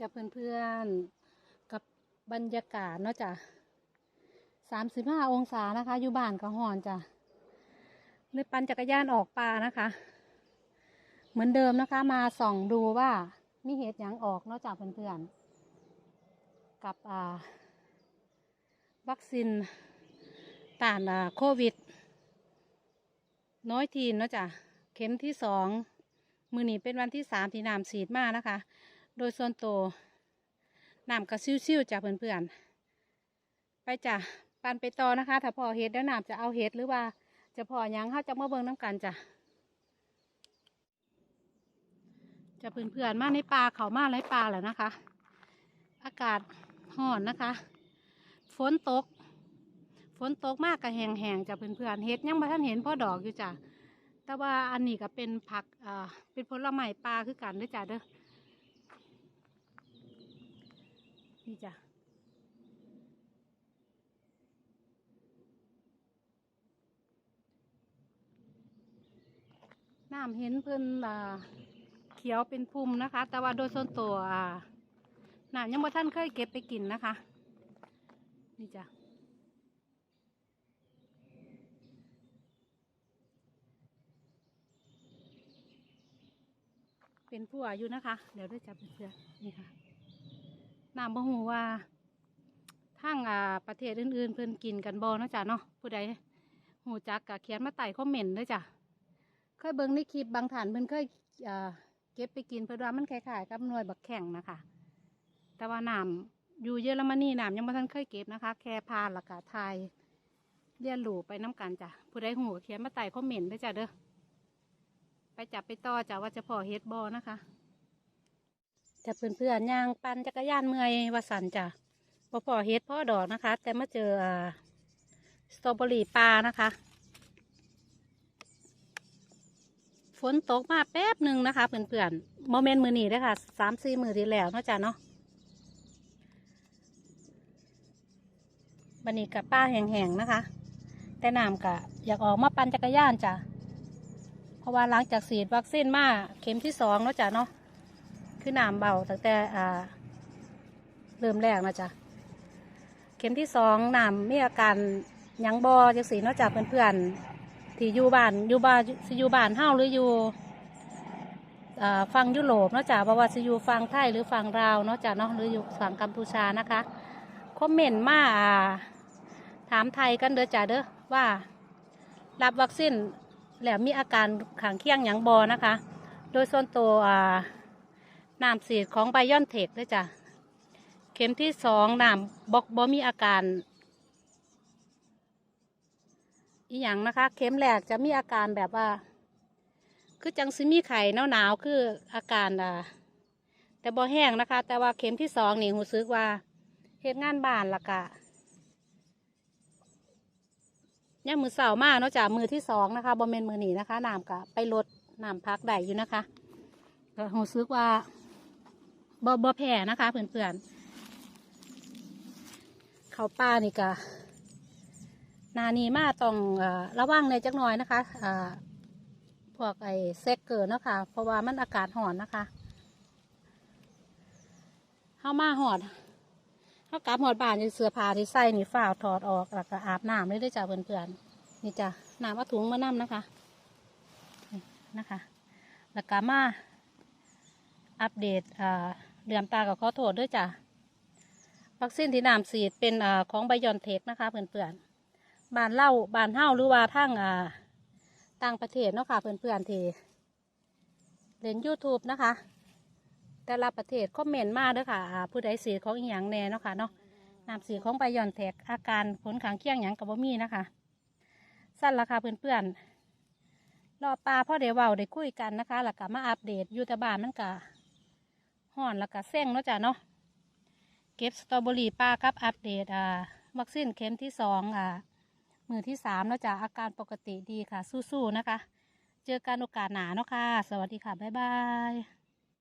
จะเพื่อนๆ กับบรรยากาศเนาะจ้ะสามสิบห้าองศานะคะ อยู่บ้านก็หอนจ้ะเลยปั่นจักรยานออกป่านะคะ เหมือนเดิมนะคะ มาส่องดูว่ามีเหตุหยังออกเนาะจ้ะเพื่อนๆ กับอ่า วัคซีนต้านอ่าโควิด น้อยทีนเนาะจ้ะเข็มที่สองมือหนีเป็นวันที่สามที่น้ำฉีดมานะคะ โดยส่วนตัวน้ำกระซิวๆจ้ะเพื่อนๆ ไปจ้ะปันไปต่อนะคะ ถ้าพอเฮ็ดแล้วน้ำจะเอาเฮ็ดหรือว่า จะพอยังเขาจะมาเบิ่งน้ำกันจ้ะจะเพื่อนๆ มาในป่าเขามาในป่าแล้วนะคะ อากาศร้อนนะคะ ฝนตก ฝนตกมากกับแหงๆจะเพื่อนๆเฮ็ดยังบ่ท่านเห็นพ่อดอกอยู่จ้ะแต่ว่าอันนี้ก็เป็นผักอ่าเป็นผลไม้ปลาคือกันด้อจ้ะเด้อ นี่จ้ะน้ำเห็นเพิ่นอ่าเขียวเป็นภูมินะคะ แต่ว่าโดยส่วนตัวอ่าน้ำยังบ่ท่านเคยเก็บไปกินนะคะ นี่จ้ะเป็นผู้อายุนะคะ เดี๋ยวได้จับเพื่อนนี่ค่ะ น้ำบ่หูว่าทางอ่าประเทศอื่นๆ เพิ่นกินกันบ่เนาะจ้ะเนาะผู้ใดหูจักกะเขียนมาไต่คอมเมนต์ด้วยจ้ะเคยเบิ่งในคลิปบางฐานเพิ่นเคยอ่าเก็บไปกินเพิ่นว่ามันคล้ายๆกับหน่วยบักแข่งนะคะ แต่ว่าน้ำอยู่เยอรมนีน้ำยังบ่ทันเคยเก็บนะคะ แค่พานละกะทายเรียนรู้ไปน้กันจ้ะผู้ใดหูเขียนมาไต่คอมเมนต์ด้วยจ้ะเด้อไปจับไปต่อจ้ะว่าจะพอเฮ็ดบอนะคะ จะเพื่อนเพื่อนย่างปั่นจักรยานเมื่อยวสันจ้ะพอพอเฮ็ดพ่อดอกนะคะ แต่มาเจอสตรอเบอรี่ปลานะคะ ฝนตกมาแป๊บหนึ่งนะคะเพื่อนเพื่อนโมเมนต์มือนี้เลยค่ะสามสี่มือที่แล้วเนาะจ้ะเนาะบันนี้กับป้าแห้งๆนะคะ แต่น้ำกะอยากออกมาปั่นจักรยานจ้ะเพราะว่าหลังจากฉีดวัคซีนมาเข็มที่สองแล้วจ้ะเนาะ คือน้ำเบาตั้งแต่อ่าเริ่มแรกนะจ๊ะเข็มที่สองน้ำมีอาการยังบอจังสีนาะจากเพื่อนๆที่อยู่บ้านอยู่บ้านสิอยู่บ้านเฮาหรืออยู่ฟังยุโรปนาะจ้ะเพราะว่าสิอยู่ฟังไทยหรือฟังลาวนาะจ้ะเนาะหรืออยู่ฝั่งกัมพูชานะคะคอมเมนต์มาถามไทยกันเด้อจ้ะเด้อว่า รับวัคซีนแล้วมีอาการขังเคียงยังบอนะคะ โดยส่วนตัวอ่า น้ำสีดของไบยอนเทคด้วยจ้ะ เข็มที่สองน้ำบอกบอมีอาการอีหยังนะคะ เข็มแรกจะมีอาการแบบว่า คือจังซิมีไข่หนาวๆคืออาการอ่าแต่บอแห้งนะคะ แต่ว่าเข็มที่สองนี่หูซึกว่าเหตุงานบ้านละกะเนี่ยมือเสาร์มากเนาะจากมือที่สองนะคะบอมเมนมือหนีนะคะน้ำกะไปลดน้ำพักได้อยู่นะคะก็หูซึกว่า บอบอแผ่นะคะเพื่อนๆเขาป้านี่กะนานีมาต้องอระวังในอยจักหน่อยนะคะพวกไอ้เซ็กเกิดเนะคะเพราะว่ามันอากาศห่อนนะคะเข้ามาหอดเขากลับหอดบานยังเสื้อผ้าที่ใส่นี่ฝ้าวถอดออกแล้วก็อาบน้ำเลยด้วยจ้าเพื่อนๆนี่จ้ะน้ำเอาถุงมานํนะคะนี่นะคะ แล้วก็มาอัปเดตอ่า เดือมตากับขอโทษด้วยจ้ะวัคซีนที่น้ำฉีดเป็นอของไบยอนเทคนะคะเพื่อนๆบานเล่าบานเฮ้าหรือว่าทางอ่าต่างประเทศเนาะค่ะเพื่อนๆที่เล่น YouTube นะคะ แต่ละประเทศคอมเมนต์มาเด้อค่ะผู้ใดสีของอีหยังแน่เนาะค่ะเนาะน้ำสีของไบยอนแทกอาการผลข้างเคียงหยังกับบ่มีนะคะ สั้นราคาเพื่อนๆรอปลาพ่อเดวเวาได้คุยกันนะคะแล้วก็มาอัปเดตยู่แต่บ้านมันก็ ห่อนแล้วก็เส้งเนาะจ้ะเนาะเก็บสตรอเบอรี่ป้ากับอัปเดตอ่าวัคซีนเข็มที่สองอ่ามือที่สามเนาะจ้ะอาการปกติดีค่ะสู้ๆนะคะ เจอกันโอกาสหนาเนาะค่ะ สวัสดีค่ะ บ๊ายบาย